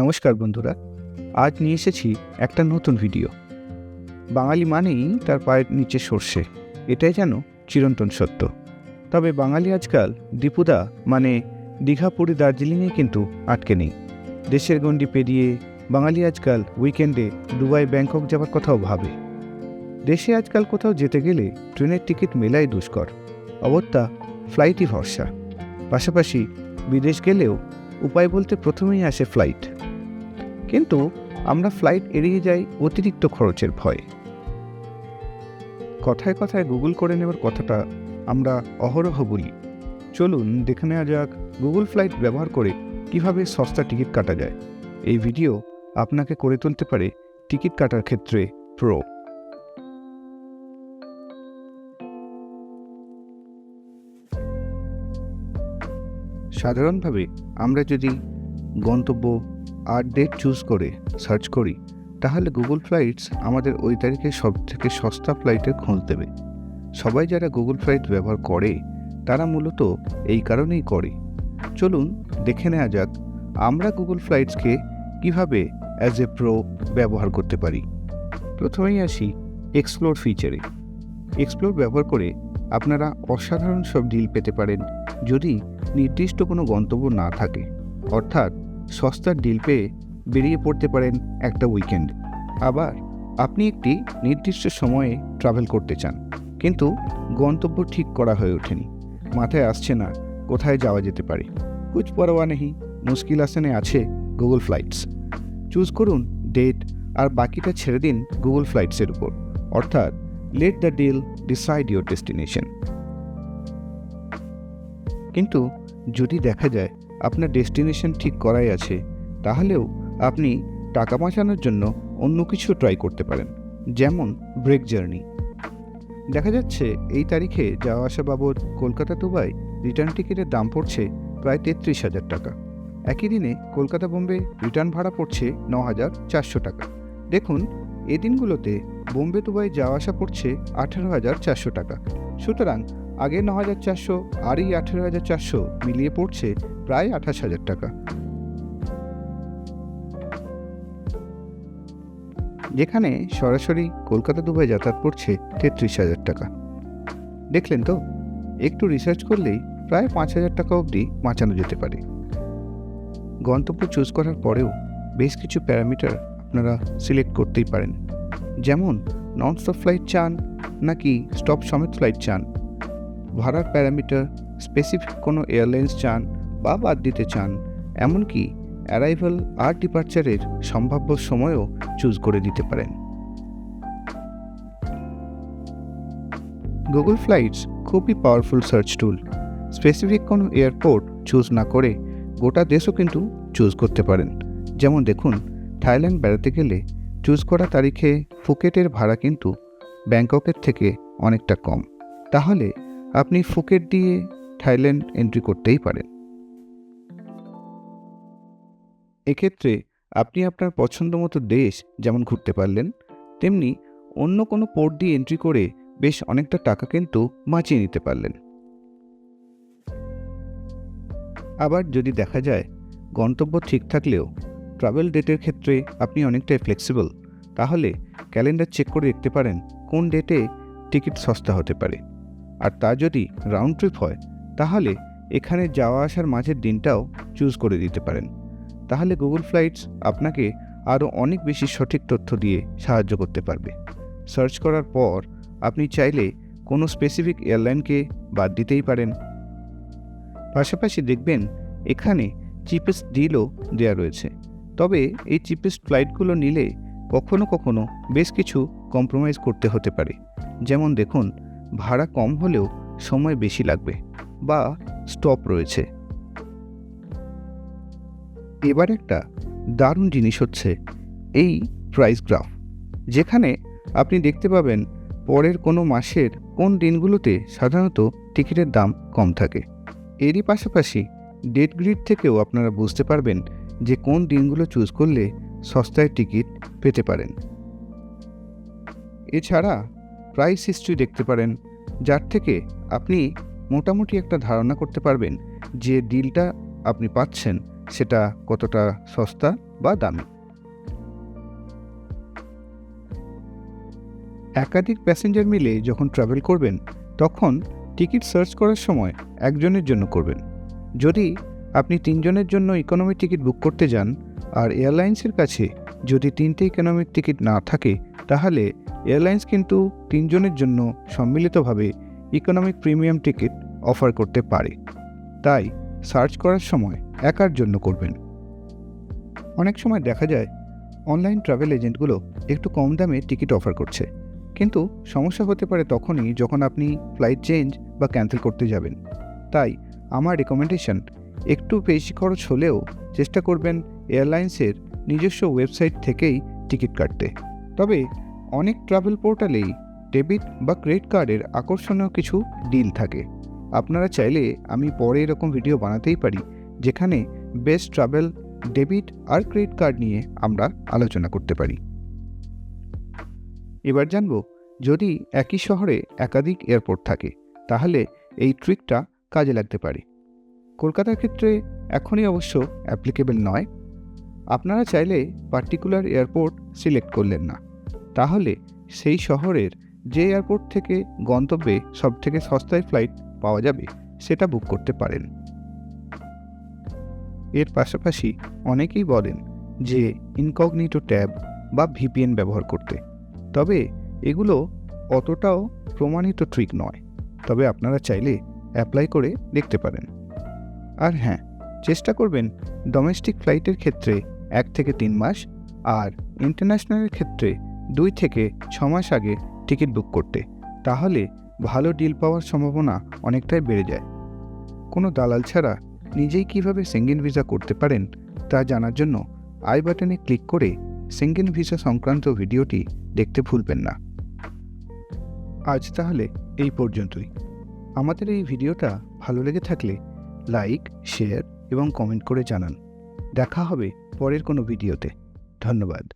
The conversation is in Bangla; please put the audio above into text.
নমস্কার বন্ধুরা, আজ নিয়ে এসেছি একটা নতুন ভিডিও বাঙালি মানেই তার পায়ের নিচে সর্ষে, এটাই যেন চিরন্তন সত্য। তবে বাঙালি আজকাল দীপুদা মানে দীঘা পুরী দার্জিলিংয়ে কিন্তু আটকে নেই। দেশের গণ্ডি পেরিয়ে বাঙালি আজকাল উইকেন্ডে দুবাই, ব্যাংকক যাওয়ার কথাও ভাবে। দেশে আজকাল কোথাও যেতে গেলে ট্রেনের টিকিট মেলাই দুষ্কর অবত্যা ফ্লাইটই ভরসা। পাশাপাশি বিদেশ গেলেও উপায় বলতে প্রথমেই আসে ফ্লাইট কিন্তু আমরা ফ্লাইট এড়িয়ে যাই অতিরিক্ত খরচের ভয়ে। কথায় কথায় গুগল করে নেওয়ার কথাটা আমরা অহরহ বলি। চলুন দেখে নেওয়া যাক গুগল ফ্লাইট ব্যবহার করে কীভাবে সস্তা টিকিট কাটা যায়। এই ভিডিও আপনাকে করে তুলতে পারে টিকিট কাটার ক্ষেত্রে প্রো। সাধারণভাবে আমরা যদি গন্তব্য আর ডেট চুজ করে সার্চ করি, তাহলে গুগল ফ্লাইটস আমাদের ওই তারিখে সব থেকে সস্তা ফ্লাইটের খোঁজ দেবে। সবাই যারা গুগল ফ্লাইট ব্যবহার করে, তারা মূলত এই কারণেই করে। চলুন দেখে নেওয়া যাক, আমরা গুগল ফ্লাইটসকে কীভাবে অ্যাজ এ প্রো ব্যবহার করতে পারি। প্রথমেই আসি এক্সপ্লোর ফিচারে এক্সপ্লোর ব্যবহার করে আপনারা অসাধারণ সব ডিল পেতে পারেন যদি নির্দিষ্ট কোনো গন্তব্য না থাকে। অর্থাৎ সস্তার ডিল পেয়ে বেরিয়ে পড়তে পারেন একটা উইকেন্ড আবার আপনি একটি নির্দিষ্ট সময়ে ট্রাভেল করতে চান, কিন্তু গন্তব্য ঠিক করা হয়ে ওঠেনি। মাথায় আসছে না কোথায় যাওয়া যেতে পারে। কুছ পরোয়া নেই, মুশকিল আসানে আছে গুগল ফ্লাইটস চুজ করুন ডেট আর বাকিটা ছেড়ে দিন গুগল ফ্লাইটসের উপর। অর্থাৎ let the deal decide your destination কিন্তু যদি দেখা যায় আপনার ডেস্টিনেশন ঠিক করাই আছে, তাহলেও আপনি টাকা বাঁচানোর জন্য অন্য কিছু ট্রাই করতে পারেন, যেমন ব্রেক জার্নি দেখা যাচ্ছে এই তারিখে যাওয়া আসা বাবদ কলকাতা দুবাই রিটার্ন টিকিটের দাম পড়ছে প্রায় তেত্রিশ হাজার টাকা। একই দিনে কলকাতা বোম্বে রিটার্ন ভাড়া পড়ছে ন হাজার চারশো টাকা। দেখুন, এ দিনগুলোতে বোম্বে দুবাই যাওয়া আসা পড়ছে আঠারো হাজার চারশো টাকা। সুতরাং আগে ন হাজার চারশো আর এই আঠেরো হাজার চারশো, মিলিয়ে পড়ছে প্রায় আঠাশ হাজার টাকা। যেখানে সরাসরি কলকাতা দুবাই যাতায়াত পড়ছে তেত্রিশ হাজার টাকা। দেখলেন তো, একটু রিসার্চ করলেই প্রায় পাঁচ হাজার টাকা অবধি বাঁচানো যেতে পারে। গন্তব্য চুজ করার পরেও বেশ কিছু প্যারামিটার আপনারা সিলেক্ট করতেই পারেন। যেমন নন স্টপ ফ্লাইট চান, নাকি স্টপ সমেত ফ্লাইট চান। ভাড়ার প্যারামিটার স্পেসিফিক কোনো এয়ারলাইন্স চান বা বাদ দিতে চান, এমনকি অ্যারাইভাল আর ডিপার্চারের সম্ভাব্য সময়ও চুজ করে দিতে পারেন। গুগল ফ্লাইটস খুবই পাওয়ারফুল সার্চ টুল স্পেসিফিক কোনো এয়ারপোর্ট চুজ না করে গোটা দেশও কিন্তু চুজ করতে পারেন। যেমন দেখুন, থাইল্যান্ড বেড়াতে গেলে চুজ করা তারিখে ফুকেটের ভাড়া কিন্তু ব্যাংককের থেকে অনেকটা কম। তাহলে আপনি ফুকেট দিয়ে থাইল্যান্ড এন্ট্রি করতেই পারেন। এক্ষেত্রে আপনি আপনার পছন্দ মতো দেশ যেমন ঘুরতে পারলেন, তেমনি অন্য কোনো পোর্ট দিয়ে এন্ট্রি করে বেশ অনেকটা টাকা কিন্তু বাঁচিয়ে নিতে পারলেন। আবার যদি দেখা যায় গন্তব্য ঠিক থাকলেও ট্রাভেল ডেটের ক্ষেত্রে আপনি অনেকটাই ফ্লেক্সিবল তাহলে ক্যালেন্ডার চেক করে দেখতে পারেন কোন ডেটে টিকিট সস্তা হতে পারে। আর তা যদি রাউন্ড ট্রিপ হয়, তাহলে এখানে যাওয়া আসার মাঝের দিনটাও চুজ করে দিতে পারেন। তাহলে গুগল ফ্লাইটস আপনাকে আরও অনেক বেশি সঠিক তথ্য দিয়ে সাহায্য করতে পারবে। সার্চ করার পর আপনি চাইলে কোনো স্পেসিফিক এয়ারলাইনকে বাদ দিতেই পারেন। পাশাপাশি দেখবেন এখানে চিপেস্ট ডিলও দেওয়া রয়েছে। তবে এই চিপেস্ট ফ্লাইটগুলো নিলে কখনো কখনো বেশ কিছু কম্প্রোমাইজ করতে হতে পারে। যেমন দেখুন ভাড়া কম হলেও সময় বেশি লাগবে বা স্টপ রয়েছে। এবার একটা দারুণ জিনিস হচ্ছে এই প্রাইস গ্রাফ যেখানে আপনি দেখতে পাবেন পরের কোনো মাসের কোন দিনগুলোতে সাধারণত টিকিটের দাম কম থাকে। এরই পাশাপাশি ডেট গ্রিড থেকেও আপনারা বুঝতে পারবেন যে কোন দিনগুলো চুজ করলে সস্তায় টিকিট পেতে পারেন। এছাড়া প্রাইস হিস্ট্রি দেখতে পারেন, যার থেকে আপনি মোটামুটি একটা ধারণা করতে পারবেন যে ডিলটা আপনি পাচ্ছেন, সেটা কতটা সস্তা বা দামি। একাধিক প্যাসেঞ্জার মিলে যখন ট্রাভেল করবেন, তখন টিকিট সার্চ করার সময় একজনের জন্য করবেন। যদি আপনি তিনজনের জন্য ইকোনমি টিকিট বুক করতে যান, আর এয়ারলাইন্সের কাছে যদি তিনটে ইকোনমিক টিকিট না থাকে, তাহলে এয়ারলাইন্স কিন্তু তিনজনের জন্য সম্মিলিতভাবে ইকোনমিক প্রিমিয়াম টিকিট অফার করতে পারে। তাই সার্চ করার সময় একার জন্য করবেন। অনেক সময় দেখা যায় অনলাইন ট্রাভেল এজেন্টগুলো একটু কম দামে টিকিট অফার করছে। কিন্তু সমস্যা হতে পারে তখনই যখন আপনি ফ্লাইট চেঞ্জ বা ক্যান্সেল করতে যাবেন। তাই আমার রেকমেন্ডেশন একটু বেশি খরচ হলেও চেষ্টা করবেন এয়ারলাইন্সের নিজস্ব ওয়েবসাইট থেকেই টিকিট কাটতে। তবে অনেক ট্রাভেল পোর্টালেই ডেবিট বা ক্রেডিট কার্ডের আকর্ষণীয় কিছু ডিল থাকে। আপনারা চাইলে আমি পরে এরকম ভিডিও বানাতেই পারি, যেখানে বেস্ট ট্রাভেল, ডেবিট আর ক্রেডিট কার্ড নিয়ে আমরা আলোচনা করতে পারি। এবার জানব, যদি একই শহরে একাধিক এয়ারপোর্ট থাকে, তাহলে এই ট্রিকটা কাজে লাগতে পারে। কলকাতার ক্ষেত্রে এখনই অবশ্য অ্যাপ্লিকেবল নয় আপনারা চাইলে পার্টিকুলার এয়ারপোর্ট সিলেক্ট করলেন না। তাহলে সেই শহরের যে এয়ারপোর্ট থেকে গন্তব্যে সবথেকে সস্তায় ফ্লাইট পাওয়া যাবে, সেটা বুক করতে পারেন। এর পাশাপাশি অনেকেই বলেন যে ইনকগনিটো ট্যাব বা ভিপিএন ব্যবহার করতে। তবে এগুলো অতটাও প্রমাণিত ট্রিক নয়, তবে আপনারা চাইলে অ্যাপ্লাই করে দেখতে পারেন। আর হ্যাঁ চেষ্টা করবেন ডোমেস্টিক ফ্লাইটের ক্ষেত্রে এক থেকে তিন মাস, আর ইন্টারন্যাশনালের ক্ষেত্রে দুই থেকে ছ মাস আগে টিকিট বুক করতে। তাহলে ভালো ডিল পাওয়ার সম্ভাবনা অনেকটাই বেড়ে যায়। কোনো দালাল ছাড়া নিজেই কীভাবে সেঙ্গেন ভিসা করতে পারেন, তা জানার জন্য আই বাটনে ক্লিক করে সেঙ্গেন ভিসা সংক্রান্ত ভিডিওটি দেখতে ভুলবেন না। আজ তাহলে এই পর্যন্তই। আমাদের এই ভিডিওটা ভালো লেগে থাকলে লাইক শেয়ার এবং কমেন্ট করে জানান। দেখা হবে পরের কোনো ভিডিওতে। ধন্যবাদ।